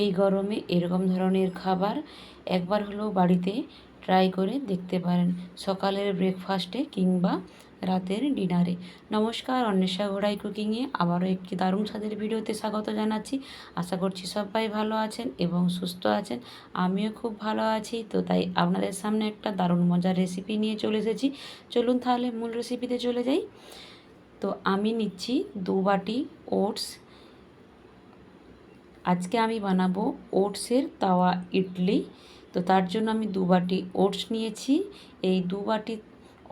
এই গরমে এরকম ধরনের খাবার একবার হলেও বাড়িতে ট্রাই করে দেখতে পারেন। সকালের ব্রেকফাস্টে কিংবা রাতের ডিনারে নমস্কার, অন্বেষা ঘোড়াই কুকিংয়ে আবারও একটি দারুণ স্বাদের ভিডিওতে স্বাগত জানাচ্ছি। আশা করছি সবাই ভালো আছেন এবং সুস্থ আছেন। আমিও খুব ভালো আছি, তো তাই আপনাদের সামনে একটা দারুণ মজার রেসিপি নিয়ে চলে এসেছি। চলুন তাহলে মূল রেসিপিতে চলে যাই। তো আমি নিচ্ছি দু বাটি ওটস আজকে আমি বানাবো ওটসের তাওয়া ইডলি। তো তার জন্য আমি দু বাটি ওটস নিয়েছি। এই দু বাটি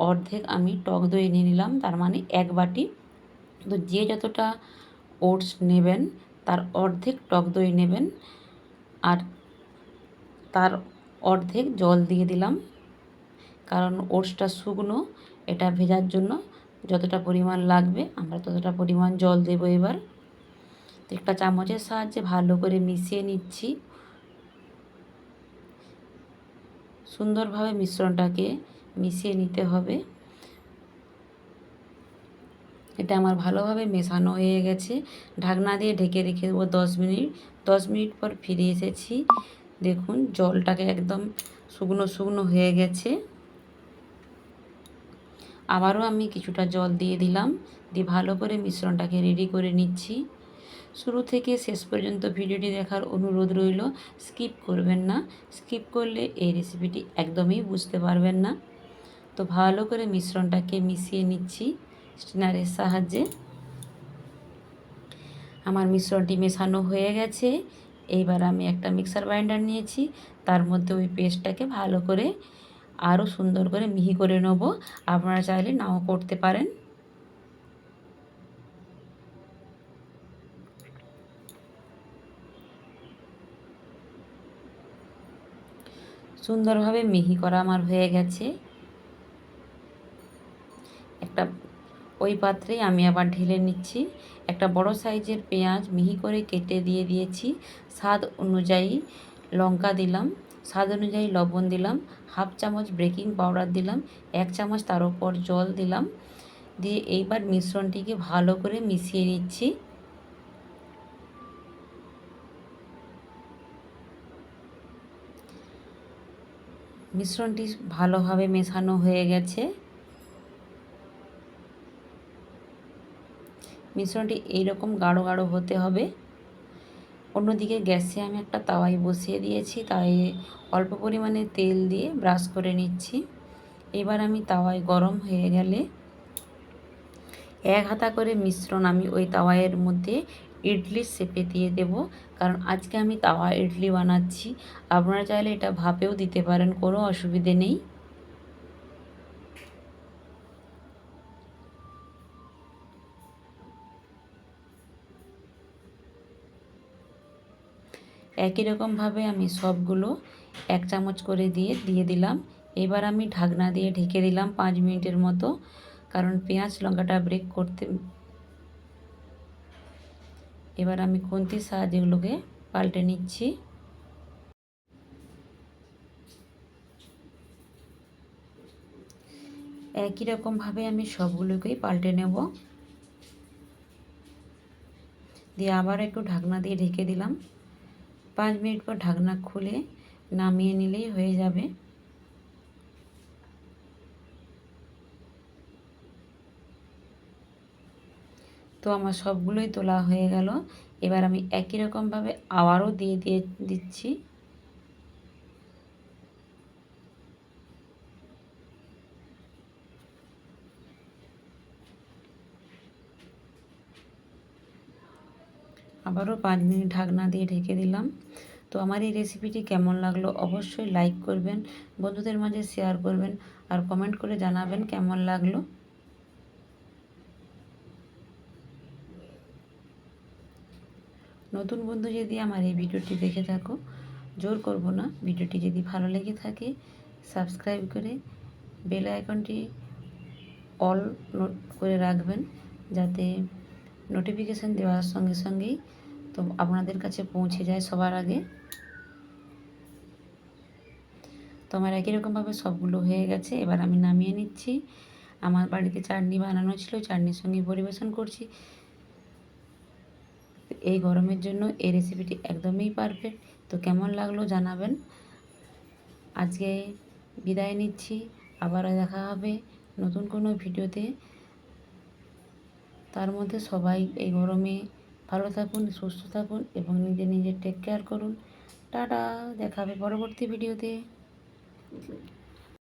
অর্ধেক আমি টক দই নিয়ে নিলাম, তার মানে এক বাটি। তো যে যতটা ওটস নেবেন, তার অর্ধেক টক দই নেবেন। আর তার অর্ধেক জল দিয়ে দিলাম, কারণ ওটসটা শুকনো, এটা ভেজার জন্য যতটা পরিমাণ লাগবে, আমরা ততটা পরিমাণ জল দেবো এবার। একটা চামচের সাহায্যে ভালো করে মিশিয়ে নিচ্ছি। সুন্দরভাবে মিশ্রণটাকে মিশিয়ে নিতে হবে। এটা আমার ভালোভাবে মেশানো হয়ে গেছে। ঢাকনা দিয়ে ঢেকে রেখে দেবো দশ মিনিট। দশ মিনিট পর ফিরে এসেছি। দেখুন, জলটাকে একদম শুকনো শুকনো হয়ে গেছে। আবারও আমি কিছুটা জল দিয়ে দিলাম। দিয়ে ভালো করে মিশ্রণটাকে রেডি করে নিচ্ছি। শুরু থেকে শেষ পর্যন্ত ভিডিওটি দেখার অনুরোধ রইল, স্কিপ করবেন না। স্কিপ করলে এই রেসিপিটি একদমই বুঝতে পারবেন না। তো ভালো করে মিশ্রণটাকে মিশিয়ে নিচ্ছি স্টিনারের সাহায্যে। আমার মিশ্রণটি মেশানো হয়ে গেছে। এইবার আমি একটা মিক্সার বাইন্ডার নিয়েছি। তার মধ্যে ওই পেস্টটাকে ভালো করে আরও সুন্দর করে মিহি করে নেব। আপনারা চাইলে নাও করতে পারেন। সুন্দরভাবে মিহি করা আমার হয়ে গেছে। একটা ওই পাত্রেই আমি আবার ঢেলে নিচ্ছি। একটা বড় সাইজের পেঁয়াজ মিহি করে কেটে দিয়ে দিয়েছি। স্বাদ অনুযায়ী লঙ্কা দিলাম, স্বাদ অনুযায়ী লবণ দিলাম, হাফ চামচ বেকিং পাউডার দিলাম, এক চামচ তার উপর জল দিলাম। দিয়ে এইবার মিশ্রণটিকে ভালো করে মিশিয়ে নিচ্ছি। মিশ্রণটি ভালোভাবে মেশানো হয়ে গেছে। মিশ্রণটি এইরকম গাঢ় গাঢ় হতে হবে। অন্যদিকে গ্যাসে আমি একটা তাওয়াই বসিয়ে দিয়েছি তাই অল্প পরিমাণে তেল দিয়ে ব্রাশ করে নিচ্ছি। এবার আমি তাওয়ায় গরম হয়ে গেলে এক হাতা করে মিশ্রণ আমি ওই তাওয়াইয়ের মধ্যে ইডলির শেপে দিয়ে দেব। কারণ আজকে আমি তাওয়া ইডলি বানাচ্ছি। আপনারা চাইলে এটা ভাপেও দিতে পারেন, কোনো অসুবিধে নেই। একই রকমভাবে আমি সবগুলো এক চামচ করে দিয়ে দিয়ে দিলাম। এবার আমি ঢাকনা দিয়ে ঢেকে দিলাম পাঁচ মিনিটের মতো। কারণ পেঁয়াজ লঙ্কাটা ব্রেক করতে এবার আমি খুন্তির সাহায্যে এগুলোকে পাল্টে নিচ্ছি। একই রকমভাবে আমি সবগুলোকেই পাল্টে নেব। দিয়ে আবার একটু ঢাকনা দিয়ে ঢেকে দিলাম। পাঁচ মিনিট পর ঢাকনা খুলে নামিয়ে নিলেই হয়ে যাবে। তো আমার সবগুলোই তোলা হয়ে গেল। এবার আমি একই রকমভাবে আবারও দিয়ে দিয়ে দিচ্ছি। আবারও পাঁচ মিনিট ঢাকনা দিয়ে ঢেকে দিলাম। তো আমার এই রেসিপিটি কেমন লাগল অবশ্যই লাইক করবেন, বন্ধুদের মাঝে শেয়ার করবেন, আর কমেন্ট করে জানাবেন কেমন লাগল। নতুন বন্ধু যদি আমার এই ভিডিওটি দেখে থাকো, জোর করব না। ভিডিওটি যদি ভালো লেগে থাকে, সাবস্ক্রাইব করে বেল আইকনটি অল নোট করে রাখবেন, যাতে নোটিফিকেশান দেওয়ার সঙ্গে সঙ্গেই তো আপনাদের কাছে পৌঁছে যায় সবার আগে। তো আমার একই রকমভাবে সবগুলো হয়ে গেছে। এবার আমি নামিয়ে নিচ্ছি। আমার বাড়িতে চাটনি বানানো ছিল, চাটনির সঙ্গে পরিবেশন করছি। এই গরমের জন্য এই রেসিপিটি একদমই পারফেক্ট তো কেমন লাগল জানাবেন। আজকে বিদায় নিচ্ছি। আবারও দেখা হবে নতুন কোনো ভিডিওতে। তার মধ্যে সবাই এই গরমে ভালো থাকুন, সুস্থ থাকুন এবং নিজে নিজে টেক কেয়ার করুন। টাটা, দেখা হবে পরবর্তী ভিডিওতে।